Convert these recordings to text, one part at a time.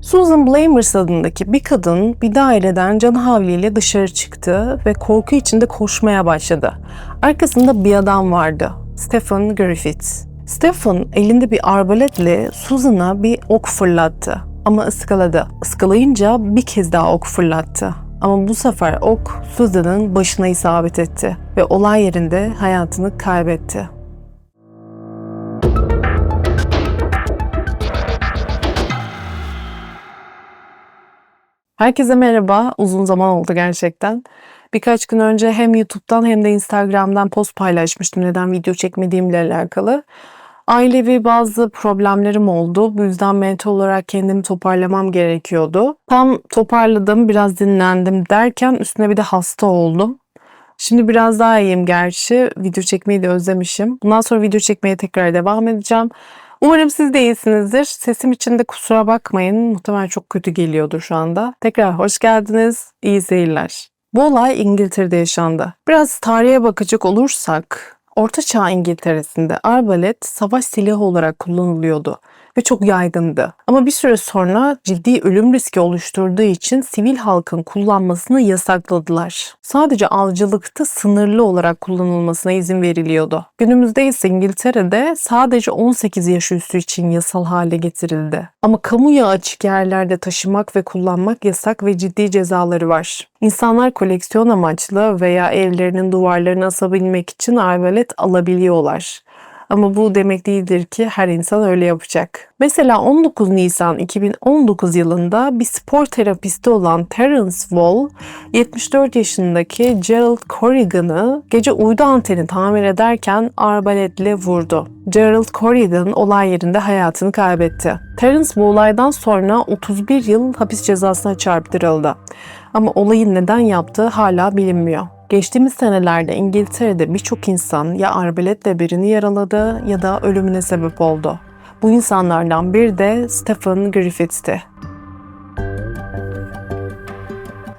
Susan Blamers adındaki bir kadın bir daireden can havliyle dışarı çıktı ve korku içinde koşmaya başladı. Arkasında bir adam vardı. Stephen Griffiths. Stephen elinde bir arbaletle Susan'a bir ok fırlattı ama ıskaladı. Iskalayınca bir kez daha ok fırlattı. Ama bu sefer ok Susan'ın başına isabet etti ve olay yerinde hayatını kaybetti. Herkese merhaba. Uzun zaman oldu gerçekten. Birkaç gün önce hem YouTube'dan hem de Instagram'dan post paylaşmıştım neden video çekmediğimle alakalı. Ailevi bazı problemlerim oldu. Bu yüzden mental olarak kendimi toparlamam gerekiyordu. Tam toparladım, biraz dinlendim derken üstüne bir de hasta oldum. Şimdi biraz daha iyiyim gerçi. Video çekmeyi de özlemişim. Bundan sonra video çekmeye tekrar devam edeceğim. Umarım siz de iyisinizdir. Sesim için de kusura bakmayın. Muhtemelen çok kötü geliyordur şu anda. Tekrar hoş geldiniz. İyi seyirler. Bu olay İngiltere'de yaşandı. Biraz tarihe bakacak olursak Orta Çağ İngiltere'sinde arbalet savaş silahı olarak kullanılıyordu ve çok yaygındı. Ama bir süre sonra ciddi ölüm riski oluşturduğu için sivil halkın kullanmasını yasakladılar. Sadece avcılıkta sınırlı olarak kullanılmasına izin veriliyordu. Günümüzde ise İngiltere'de sadece 18 yaş üstü için yasal hale getirildi. Ama kamuya açık yerlerde taşımak ve kullanmak yasak ve ciddi cezaları var. İnsanlar koleksiyon amaçlı veya evlerinin duvarlarına asabilmek için arbalet alabiliyorlar. Ama bu demek değildir ki her insan öyle yapacak. Mesela 19 Nisan 2019 yılında bir spor terapisti olan Terence Wall 74 yaşındaki Gerald Corrigan'ı gece uydu anteni tamir ederken arbaletle vurdu. Gerald Corrigan olay yerinde hayatını kaybetti. Terence bu olaydan sonra 31 yıl hapis cezasına çarptırıldı. Ama olayın neden yaptığı hala bilinmiyor. Geçtiğimiz senelerde İngiltere'de birçok insan ya arbaletle birini yaraladı ya da ölümüne sebep oldu. Bu insanlardan biri de Stephen Griffiths'ti.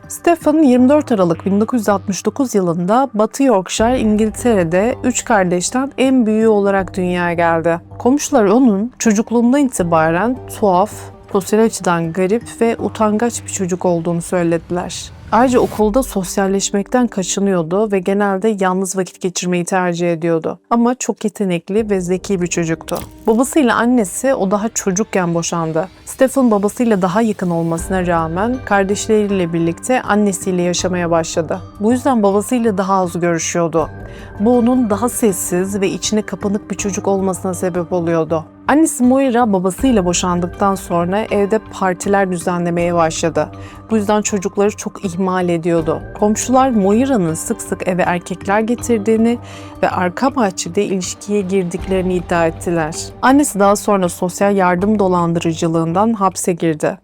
Stephen 24 Aralık 1969 yılında Batı Yorkshire, İngiltere'de üç kardeşten en büyüğü olarak dünyaya geldi. Komşular onun çocukluğundan itibaren tuhaf, sosyal açıdan garip ve utangaç bir çocuk olduğunu söylediler. Ayrıca okulda sosyalleşmekten kaçınıyordu ve genelde yalnız vakit geçirmeyi tercih ediyordu. Ama çok yetenekli ve zeki bir çocuktu. Babasıyla annesi o daha çocukken boşandı. Stephen babasıyla daha yakın olmasına rağmen kardeşleriyle birlikte annesiyle yaşamaya başladı. Bu yüzden babasıyla daha az görüşüyordu. Bu onun daha sessiz ve içine kapanık bir çocuk olmasına sebep oluyordu. Annesi Moira babasıyla boşandıktan sonra evde partiler düzenlemeye başladı. Bu yüzden çocukları çok ihmal ediyordu. Komşular Moira'nın sık sık eve erkekler getirdiğini ve arka bahçede ilişkiye girdiklerini iddia ettiler. Annesi daha sonra sosyal yardım dolandırıcılığından hapse girdi.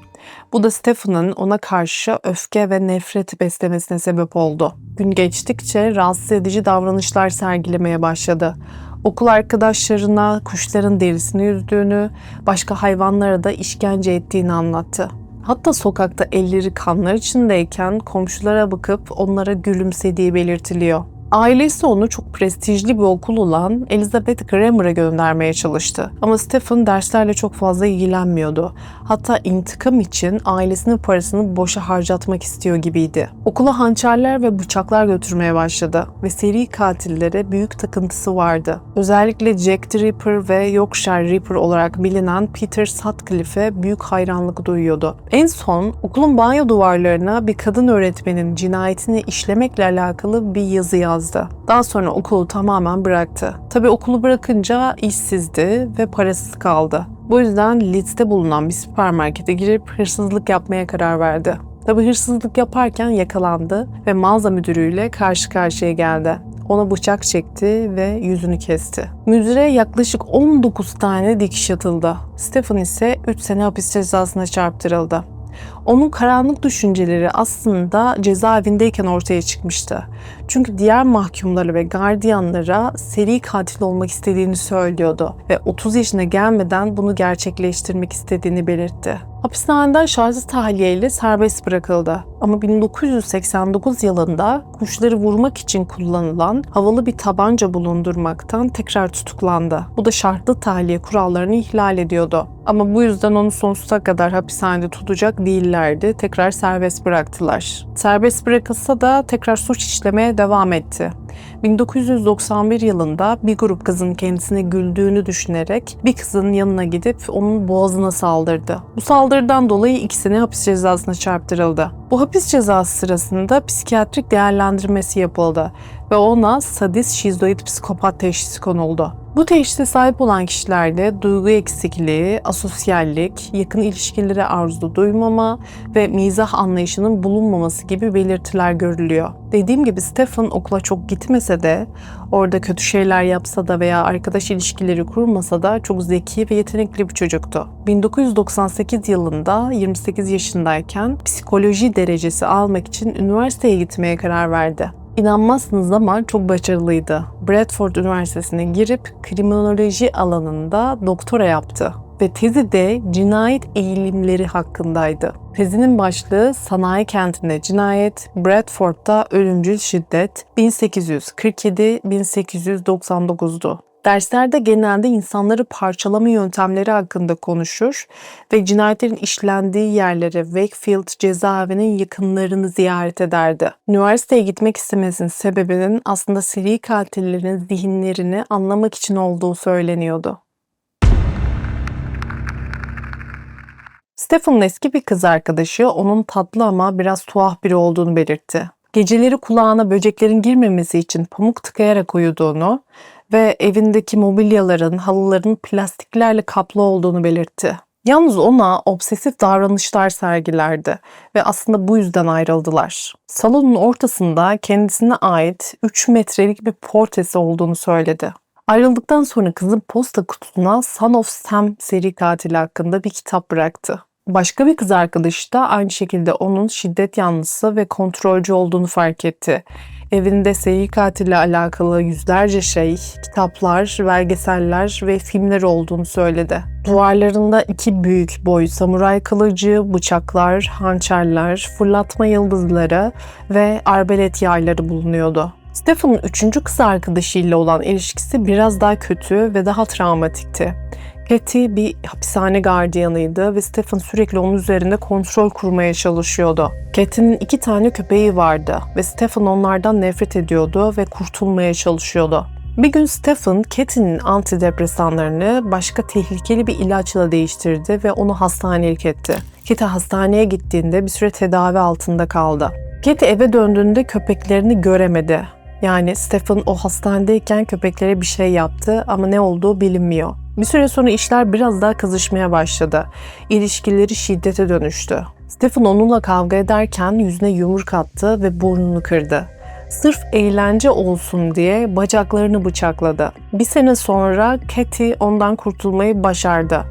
Bu da Stephen'ın ona karşı öfke ve nefret beslemesine sebep oldu. Gün geçtikçe rahatsız edici davranışlar sergilemeye başladı. Okul arkadaşlarına kuşların derisini yüzdüğünü, başka hayvanlara da işkence ettiğini anlattı. Hatta sokakta elleri kanlar içindeyken komşulara bakıp onlara gülümsediği belirtiliyor. Ailesi onu çok prestijli bir okul olan Elizabeth Grammar'a göndermeye çalıştı. Ama Stephen derslerle çok fazla ilgilenmiyordu. Hatta intikam için ailesinin parasını boşa harcatmak istiyor gibiydi. Okula hançerler ve bıçaklar götürmeye başladı ve seri katillere büyük takıntısı vardı. Özellikle Jack the Ripper ve Yorkshire Ripper olarak bilinen Peter Sutcliffe'e büyük hayranlık duyuyordu. En son okulun banyo duvarlarına bir kadın öğretmenin cinayetini işlemekle alakalı bir yazı yazdı yazdı. Daha sonra okulu tamamen bıraktı. Tabi okulu bırakınca işsizdi ve parasız kaldı. Bu yüzden Leeds'te bulunan bir süpermarkete girip hırsızlık yapmaya karar verdi. Tabi hırsızlık yaparken yakalandı ve mağaza müdürüyle karşı karşıya geldi. Ona bıçak çekti ve yüzünü kesti. Müdüre yaklaşık 19 tane dikiş atıldı. Stephen ise 3 sene hapis cezasına çarptırıldı. Onun karanlık düşünceleri aslında cezaevindeyken ortaya çıkmıştı. Çünkü diğer mahkumlara ve gardiyanlara seri katil olmak istediğini söylüyordu ve 30 yaşına gelmeden bunu gerçekleştirmek istediğini belirtti. Hapishaneden şarjı tahliyeyle serbest bırakıldı. Ama 1989 yılında kuşları vurmak için kullanılan havalı bir tabanca bulundurmaktan tekrar tutuklandı. Bu da şartlı tahliye kurallarını ihlal ediyordu. Ama bu yüzden onu sonsuza kadar hapishanede tutacak değillerdi. Tekrar serbest bıraktılar. Serbest bırakılsa da tekrar suç işlemeye devam etti. 1991 yılında bir grup kızın kendisine güldüğünü düşünerek bir kızın yanına gidip onun boğazına saldırdı. Bu saldırıdan dolayı ikisini hapis cezasına çarptırıldı. Bu hapis cezası sırasında psikiyatrik değerlendirmesi yapıldı ve ona sadist şizoid psikopat teşhisi konuldu. Bu teşhise sahip olan kişilerde duygu eksikliği, asosyallik, yakın ilişkilere arzu duymama ve mizah anlayışının bulunmaması gibi belirtiler görülüyor. Dediğim gibi Stephen okula çok gitmese de, orada kötü şeyler yapsa da veya arkadaş ilişkileri kurmasa da çok zeki ve yetenekli bir çocuktu. 1998 yılında 28 yaşındayken psikoloji derecesi almak için üniversiteye gitmeye karar verdi. İnanmazsınız ama çok başarılıydı. Bradford Üniversitesi'ne girip kriminoloji alanında doktora yaptı ve tezi de cinayet eğilimleri hakkındaydı. Tezinin başlığı sanayi kentinde cinayet, Bradford'da ölümcül şiddet 1847-1899'du. Derslerde genelde insanları parçalama yöntemleri hakkında konuşur ve cinayetlerin işlendiği yerlere Wakefield cezaevinin yakınlarını ziyaret ederdi. Üniversiteye gitmek istemesinin sebebinin aslında seri katillerin zihinlerini anlamak için olduğu söyleniyordu. Stephen'ın eski bir kız arkadaşı onun tatlı ama biraz tuhaf biri olduğunu belirtti. Geceleri kulağına böceklerin girmemesi için pamuk tıkayarak uyuduğunu ve evindeki mobilyaların, halıların plastiklerle kaplı olduğunu belirtti. Yalnız ona obsesif davranışlar sergilerdi ve aslında bu yüzden ayrıldılar. Salonun ortasında kendisine ait 3 metrelik bir portresi olduğunu söyledi. Ayrıldıktan sonra kızın posta kutusuna Son of Sam seri katili hakkında bir kitap bıraktı. Başka bir kız arkadaşı da aynı şekilde onun şiddet yanlısı ve kontrolcü olduğunu fark etti. Evinde seri katille alakalı yüzlerce şey, kitaplar, belgeseller ve filmler olduğunu söyledi. Duvarlarında iki büyük boy samuray kılıcı, bıçaklar, hançerler, fırlatma yıldızları ve arbelet yayları bulunuyordu. Stephen'ın üçüncü kız arkadaşıyla olan ilişkisi biraz daha kötü ve daha travmatikti. Patty bir hapishane gardiyanıydı ve Stephen sürekli onun üzerinde kontrol kurmaya çalışıyordu. Cathy'nin iki tane köpeği vardı ve Stephen onlardan nefret ediyordu ve kurtulmaya çalışıyordu. Bir gün Stephen, Cathy'nin antidepresanlarını başka tehlikeli bir ilaçla değiştirdi ve onu hastanelik etti. Cathy hastaneye gittiğinde bir süre tedavi altında kaldı. Cathy eve döndüğünde köpeklerini göremedi. Yani Stephen o hastanedeyken köpeklere bir şey yaptı ama ne olduğu bilinmiyor. Bir süre sonra işler biraz daha kızışmaya başladı. İlişkileri şiddete dönüştü. Stephen onunla kavga ederken yüzüne yumruk attı ve burnunu kırdı. Sırf eğlence olsun diye bacaklarını bıçakladı. Bir sene sonra Cathy ondan kurtulmayı başardı.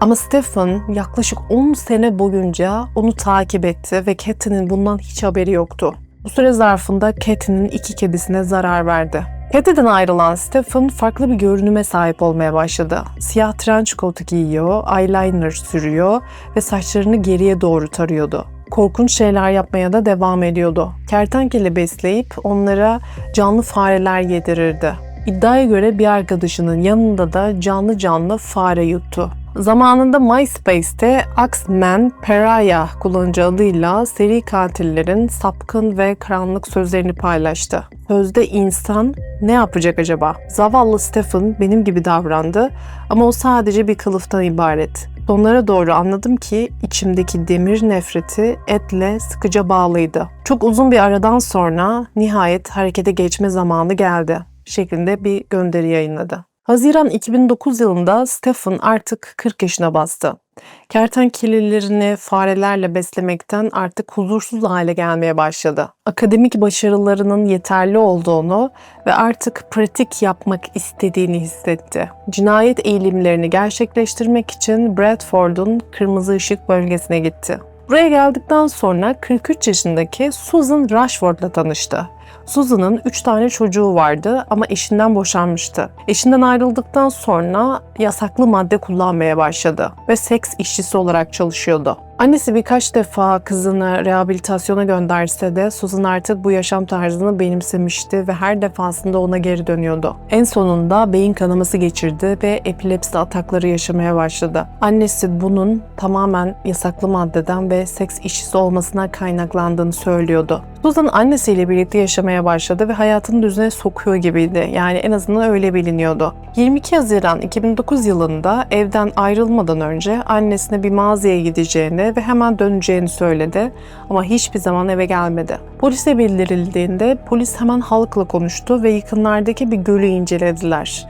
Ama Stephen yaklaşık 10 sene boyunca onu takip etti ve Cathy'nin bundan hiç haberi yoktu. Bu süre zarfında Cathy'nin iki kedisine zarar verdi. Cathy'den ayrılan Stephen farklı bir görünüme sahip olmaya başladı. Siyah trench coat giyiyor, eyeliner sürüyor ve saçlarını geriye doğru tarıyordu. Korkunç şeyler yapmaya da devam ediyordu. Kertenkele besleyip onlara canlı fareler yedirirdi. İddiaya göre bir arkadaşının yanında da canlı canlı fare yuttu. Zamanında MySpace'te Axman Peraya kullanıcı adıyla seri katillerin sapkın ve karanlık sözlerini paylaştı. Sözde insan ne yapacak acaba? Zavallı Stephen benim gibi davrandı ama o sadece bir kılıftan ibaret. Sonlara doğru anladım ki içimdeki demir nefreti etle sıkıca bağlıydı. Çok uzun bir aradan sonra nihayet harekete geçme zamanı geldi şeklinde bir gönderi yayınladı. Haziran 2009 yılında Stephen artık 40 yaşına bastı. Kertenkelelerini farelerle beslemekten artık huzursuz hale gelmeye başladı. Akademik başarılarının yeterli olduğunu ve artık pratik yapmak istediğini hissetti. Cinayet eğilimlerini gerçekleştirmek için Bradford'un kırmızı ışık bölgesine gitti. Buraya geldikten sonra 43 yaşındaki Susan Rushford'la tanıştı. Susan'ın 3 tane çocuğu vardı ama eşinden boşanmıştı. Eşinden ayrıldıktan sonra yasaklı madde kullanmaya başladı ve seks işçisi olarak çalışıyordu. Annesi birkaç defa kızını rehabilitasyona gönderse de Susan artık bu yaşam tarzını benimsemişti ve her defasında ona geri dönüyordu. En sonunda beyin kanaması geçirdi ve epilepsi atakları yaşamaya başladı. Annesi bunun tamamen yasaklı maddeden ve seks işçisi olmasına kaynaklandığını söylüyordu. Susan annesiyle birlikte yaşamaya başladı ve hayatını düzene sokuyor gibiydi. Yani en azından öyle biliniyordu. 22 Haziran 2009 yılında evden ayrılmadan önce annesine bir mağazaya gideceğini ve hemen döneceğini söyledi ama hiçbir zaman eve gelmedi. Polise bildirildiğinde polis hemen halkla konuştu ve yakınlardaki bir gölü incelediler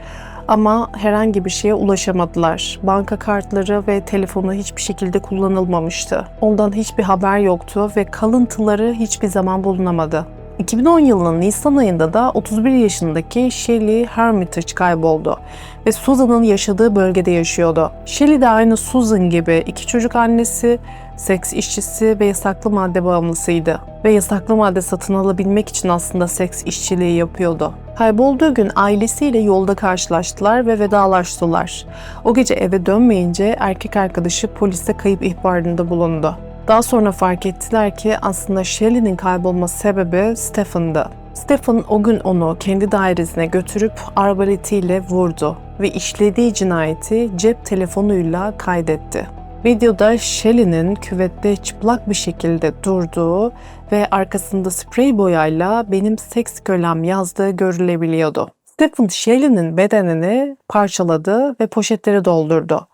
ama herhangi bir şeye ulaşamadılar. Banka kartları ve telefonu hiçbir şekilde kullanılmamıştı. Ondan hiçbir haber yoktu ve kalıntıları hiçbir zaman bulunamadı. 2010 yılının Nisan ayında da 31 yaşındaki Shelley Hermitage kayboldu ve Susan'ın yaşadığı bölgede yaşıyordu. Shelley de aynı Susan gibi iki çocuk annesi, seks işçisi ve yasaklı madde bağımlısıydı. Ve yasaklı madde satın alabilmek için aslında seks işçiliği yapıyordu. Kaybolduğu gün ailesiyle yolda karşılaştılar ve vedalaştılar. O gece eve dönmeyince erkek arkadaşı polise kayıp ihbarında bulundu. Daha sonra fark ettiler ki aslında Shelley'nin kaybolma sebebi Stephen'dı. Stephen o gün onu kendi dairesine götürüp arbaletiyle vurdu ve işlediği cinayeti cep telefonuyla kaydetti. Videoda Shelley'nin küvette çıplak bir şekilde durduğu ve arkasında sprey boyayla benim seks kölem yazdığı görülebiliyordu. Stephen Shelley'nin bedenini parçaladı ve poşetlere doldurdu.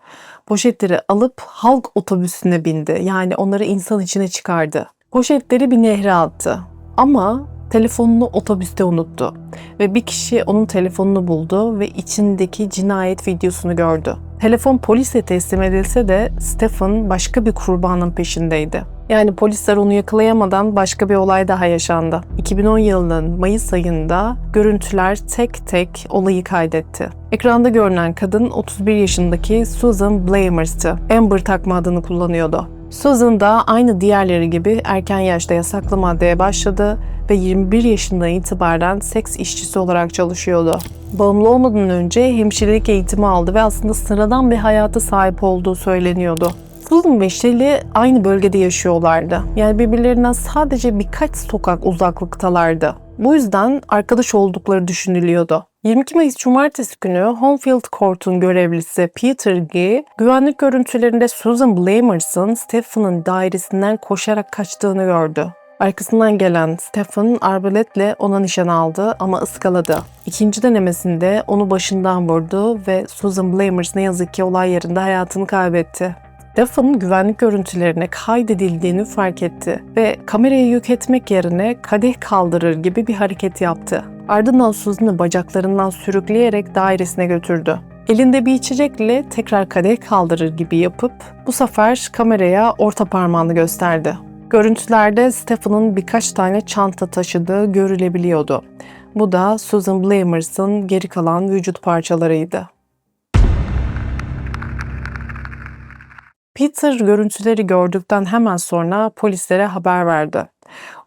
Poşetleri alıp halk otobüsüne bindi. Yani onları insan içine çıkardı. Poşetleri bir nehre attı. Ama telefonunu otobüste unuttu. Ve bir kişi onun telefonunu buldu ve içindeki cinayet videosunu gördü. Telefon polise teslim edilse de Stephen başka bir kurbanın peşindeydi. Yani polisler onu yakalayamadan başka bir olay daha yaşandı. 2010 yılının Mayıs ayında görüntüler tek tek olayı kaydetti. Ekranda görünen kadın 31 yaşındaki Susan Blamers'tı. Amber takma adını kullanıyordu. Susan da aynı diğerleri gibi erken yaşta yasaklı maddeye başladı ve 21 yaşından itibaren seks işçisi olarak çalışıyordu. Bağımlı olmadan önce hemşirelik eğitimi aldı ve aslında sıradan bir hayata sahip olduğu söyleniyordu. Susan ve Shelley aynı bölgede yaşıyorlardı. Yani birbirlerinden sadece birkaç sokak uzaklıktalardı. Bu yüzden arkadaş oldukları düşünülüyordu. 22 Mayıs Cumartesi günü Homefield Court'un görevlisi Peter Gee, güvenlik görüntülerinde Susan Blamers'ın Stephen'ın dairesinden koşarak kaçtığını gördü. Arkasından gelen Stephen arbaletle ona nişan aldı ama ıskaladı. İkinci denemesinde onu başından vurdu ve Susan Blamers ne yazık ki olay yerinde hayatını kaybetti. Stephen'ın güvenlik görüntülerine kaydedildiğini fark etti ve kamerayı yok etmek yerine kadeh kaldırır gibi bir hareket yaptı. Ardından Susan'ı bacaklarından sürükleyerek dairesine götürdü. Elinde bir içecekle tekrar kadeh kaldırır gibi yapıp bu sefer kameraya orta parmağını gösterdi. Görüntülerde Stephen'ın birkaç tane çanta taşıdığı görülebiliyordu. Bu da Susan Blamers'ın geri kalan vücut parçalarıydı. Peter görüntüleri gördükten hemen sonra polislere haber verdi.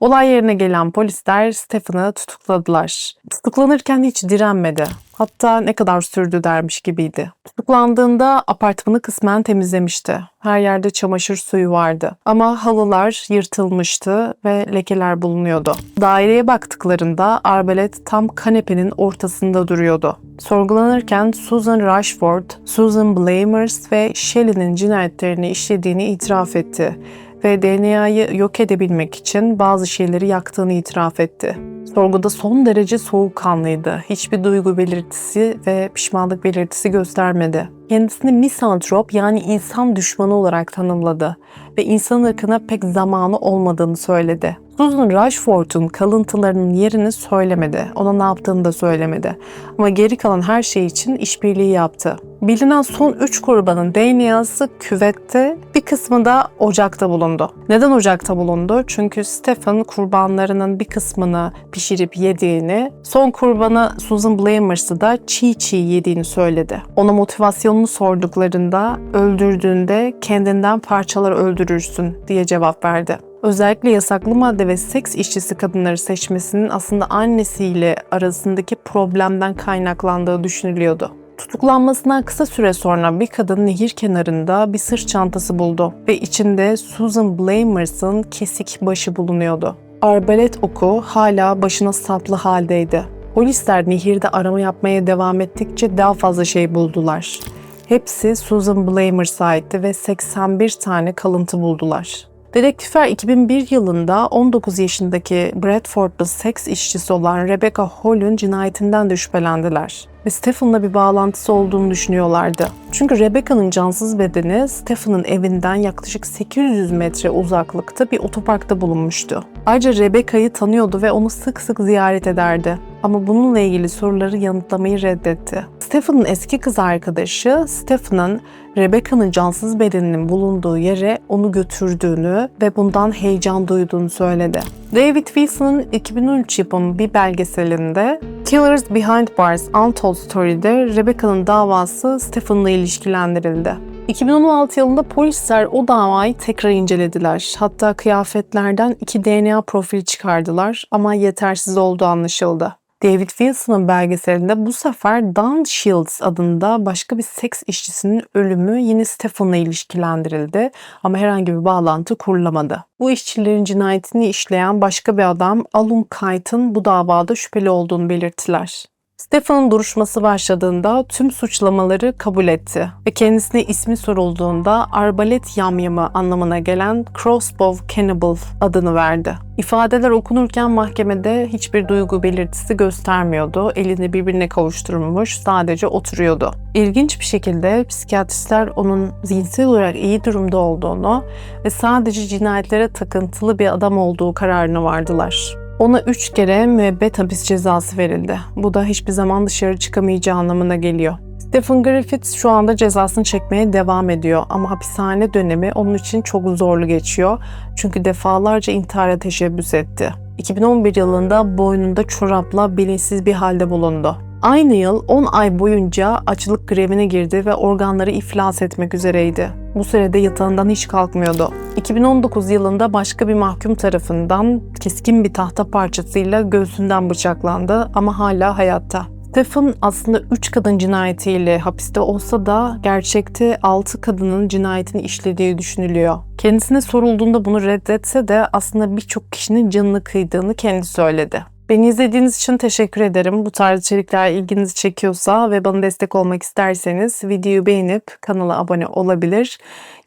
Olay yerine gelen polisler Stephen'ı tutukladılar. Tutuklanırken hiç direnmedi. Hatta ne kadar sürdü dermiş gibiydi. Tutuklandığında apartmanı kısmen temizlemişti. Her yerde çamaşır suyu vardı. Ama halılar yırtılmıştı ve lekeler bulunuyordu. Daireye baktıklarında arbalet tam kanepenin ortasında duruyordu. Sorgulanırken Susan Rushford, Susan Blamers ve Shelley'nin cinayetlerini işlediğini itiraf etti ve DNA'yı yok edebilmek için bazı şeyleri yaktığını itiraf etti. Sorguda son derece soğukkanlıydı. Hiçbir duygu belirtisi ve pişmanlık belirtisi göstermedi. Kendisini misantrop yani insan düşmanı olarak tanımladı ve insan ırkına pek zamanı olmadığını söyledi. Susan Rushford'un kalıntılarının yerini söylemedi. Ona ne yaptığını da söylemedi. Ama geri kalan her şey için işbirliği yaptı. Bilinen son 3 kurbanın DNA'sı küvette, bir kısmı da ocakta bulundu. Neden ocakta bulundu? Çünkü Stephen kurbanlarının bir kısmını pişirip yediğini, son kurbanı Susan Blamers'ı da çiğ çiğ yediğini söyledi. Ona motivasyonunu sorduklarında öldürdüğünde kendinden parçalar öldürürsün diye cevap verdi. Özellikle yasaklı madde ve seks işçisi kadınları seçmesinin aslında annesiyle arasındaki problemden kaynaklandığı düşünülüyordu. Tutuklanmasından kısa süre sonra bir kadın nehir kenarında bir sırt çantası buldu ve içinde Susan Blamers'ın kesik başı bulunuyordu. Arbalet oku hala başına saplı haldeydi. Polisler nehirde arama yapmaya devam ettikçe daha fazla şey buldular. Hepsi Susan Blamers'a aitti ve 81 tane kalıntı buldular. Dedektifler 2001 yılında 19 yaşındaki Bradford'da seks işçisi olan Rebecca Hall'un cinayetinden de şüphelendiler ve Stephen'la bir bağlantısı olduğunu düşünüyorlardı. Çünkü Rebecca'nın cansız bedeni Stephen'ın evinden yaklaşık 800 metre uzaklıkta bir otoparkta bulunmuştu. Ayrıca Rebecca'yı tanıyordu ve onu sık sık ziyaret ederdi. Ama bununla ilgili soruları yanıtlamayı reddetti. Stephen'ın eski kız arkadaşı Stephen'ın Rebecca'nın cansız bedeninin bulunduğu yere onu götürdüğünü ve bundan heyecan duyduğunu söyledi. David Wilson'ın 2013 yapımı bir belgeselinde Killers Behind Bars Untold Story'de Rebecca'nın davası Stephen'la ilişkilendirildi. 2016 yılında polisler o davayı tekrar incelediler. Hatta kıyafetlerden iki DNA profili çıkardılar ama yetersiz olduğu anlaşıldı. David Wilson'ın belgeselinde bu sefer Dawn Shields adında başka bir seks işçisinin ölümü yine Stephen'la ilişkilendirildi ama herhangi bir bağlantı kurulamadı. Bu işçilerin cinayetini işleyen başka bir adam Alun Kite'ın bu davada şüpheli olduğunu belirttiler. Stephen'ın duruşması başladığında tüm suçlamaları kabul etti ve kendisine ismi sorulduğunda arbalet yamyamı anlamına gelen crossbow cannibal adını verdi. İfadeler okunurken mahkemede hiçbir duygu belirtisi göstermiyordu. Elini birbirine kavuşturmuş, sadece oturuyordu. İlginç bir şekilde psikiyatristler onun zihinsel olarak iyi durumda olduğunu ve sadece cinayetlere takıntılı bir adam olduğu kararına vardılar. Ona 3 kere müebbet hapis cezası verildi. Bu da hiçbir zaman dışarı çıkamayacağı anlamına geliyor. Stephen Griffiths şu anda cezasını çekmeye devam ediyor ama hapishane dönemi onun için çok zorlu geçiyor. Çünkü defalarca intihara teşebbüs etti. 2011 yılında boynunda çorapla bilinçsiz bir halde bulundu. Aynı yıl 10 ay boyunca açlık grevine girdi ve organları iflas etmek üzereydi. Bu sürede yatağından hiç kalkmıyordu. 2019 yılında başka bir mahkum tarafından keskin bir tahta parçasıyla göğsünden bıçaklandı ama hala hayatta. Stephen aslında 3 kadın cinayetiyle hapiste olsa da gerçekte 6 kadının cinayetini işlediği düşünülüyor. Kendisine sorulduğunda bunu reddetse de aslında birçok kişinin canını kıydığını kendi söyledi. Beni izlediğiniz için teşekkür ederim. Bu tarz içerikler ilginizi çekiyorsa ve bana destek olmak isterseniz videoyu beğenip kanala abone olabilir.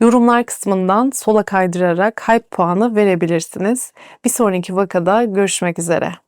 Yorumlar kısmından sola kaydırarak hype puanı verebilirsiniz. Bir sonraki vakada görüşmek üzere.